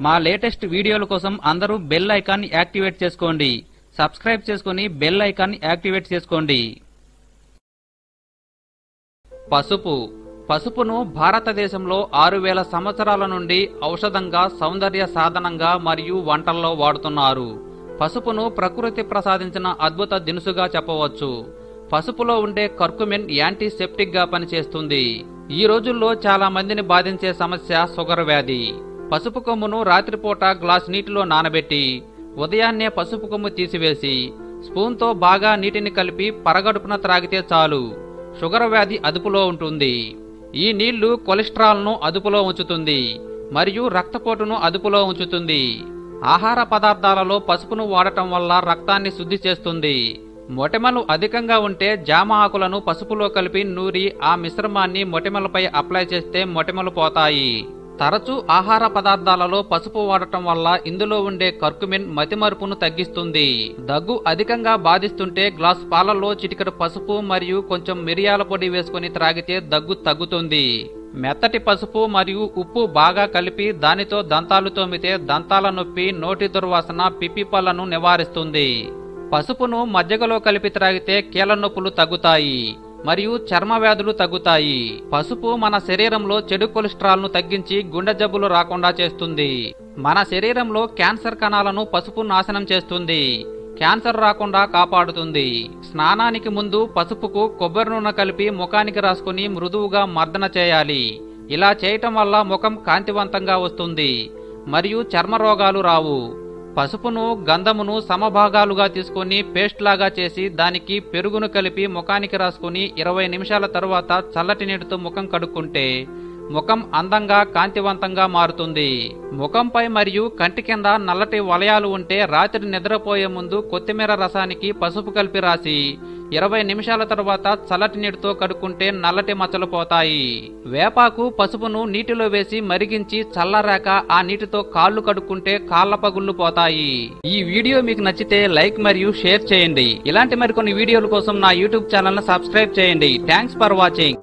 మా లేటెస్ట్ వీడియోల కోసం అందరూ బెల్ ఐకాన్ యాక్టివేట్ చేసుకోండి. సబ్స్క్రైబ్ చేసుకుని బెల్ ఐకాన్ యాక్టివేట్ చేసుకోండి. పసుపు. పసుపును భారతదేశంలో ఆరు వేల సంవత్సరాల నుండి ఔషధంగా సౌందర్య సాధనంగా మరియు వంటల్లో వాడుతున్నారు. పసుపును ప్రకృతి ప్రసాదించిన అద్భుత దినుసుగా చెప్పవచ్చు. పసుపులో ఉండే కర్కుమిన్ యాంటీసెప్టిక్గా పనిచేస్తుంది. ఈ రోజుల్లో చాలా మందిని బాధించే సమస్య షుగర్ వ్యాధి. పసుపు కొమ్మును రాత్రిపూట గ్లాస్ నీటిలో నానబెట్టి ఉదయాన్నే పసుపు కొమ్ము తీసివేసి స్పూన్తో బాగా నీటిని కలిపి పరగడుపున త్రాగితే చాలు. షుగర్ వ్యాధి అదుపులో ఉంటుంది. ఈ నీళ్ళు కొలెస్ట్రాల్ను అదుపులో ఉంచుతుంది మరియు రక్తపోటును అదుపులో ఉంచుతుంది. ఆహార పదార్థాలలో పసుపును వాడటం వల్ల రక్తాన్ని శుద్ధి చేస్తుంది. మొటిమలు అధికంగా ఉంటే జామ ఆకులను పసుపులో కలిపి నూరి ఆ మిశ్రమాన్ని మొటిమలపై అప్లై చేస్తే మొటిమలు పోతాయి. తరచూ ఆహార పదార్థాలలో పసుపు వాడటం వల్ల ఇందులో ఉండే కర్కుమిన్ మతిమరుపును తగ్గిస్తుంది. దగ్గు అధికంగా బాధిస్తుంటే గ్లాస్ పాలలో చిటికెడు పసుపు మరియు కొంచెం మిరియాల పొడి వేసుకుని త్రాగితే దగ్గు తగ్గుతుంది. మెత్తటి పసుపు మరియు ఉప్పు బాగా కలిపి దానితో దంతాలు తోమితే దంతాల నొప్పి నోటి దుర్వాసన పిప్పి పళ్ళను నివారిస్తుంది. పసుపును మజ్జిగలో కలిపి త్రాగితే కీళ్ళ నొప్పులు తగ్గుతాయి. మరియు చర్మ వ్యాధులు తగ్గుతాయి. పసుపు మన శరీరంలో చెడు కొలెస్ట్రాల్ను తగ్గించి గుండె జబ్బులు రాకుండా చేస్తుంది. మన శరీరంలో క్యాన్సర్ కణాలను పసుపు నాశనం చేస్తుంది. క్యాన్సర్ రాకుండా కాపాడుతుంది. స్నానానికి ముందు పసుపుకు కొబ్బరి నూనె కలిపి ముఖానికి రాసుకుని మృదువుగా మర్దన చేయాలి. ఇలా చేయటం వల్ల ముఖం కాంతివంతంగా వస్తుంది. మరియు చర్మ రోగాలు రావు. పసుపును గంధమును సమభాగాలుగా తీసుకొని పేస్ట్ లాగా చేసి దానికి పెరుగును కలిపి ముఖానికి రాసుకుని ఇరవై నిమిషాల తరువాత చల్లటి నీటితో ముఖం కడుక్కుంటే ముఖం అందంగా కాంతివంతంగా మారుతుంది. ముఖంపై మరియు కంటి కింద నల్లటి వలయాలు ఉంటే రాత్రి నిద్రపోయే ముందు కొత్తిమీర రసానికి పసుపు కలిపి రాసి ఇరవై నిమిషాల తరువాత చల్లటి నీటితో కడుక్కుంటే నల్లటి మచ్చలు పోతాయి. వేపాకు పసుపును నీటిలో వేసి మరిగించి చల్లరాక ఆ నీటితో కాళ్ళు కడుక్కుంటే కాళ్ళ పగుళ్ళు పోతాయి. ఈ వీడియో మీకు నచ్చితే లైక్ మరియు షేర్ చేయండి. ఇలాంటి మరికొన్ని వీడియోల కోసం నా యూట్యూబ్ ఛానల్ సబ్స్క్రైబ్ చేయండి. Thanks for watching.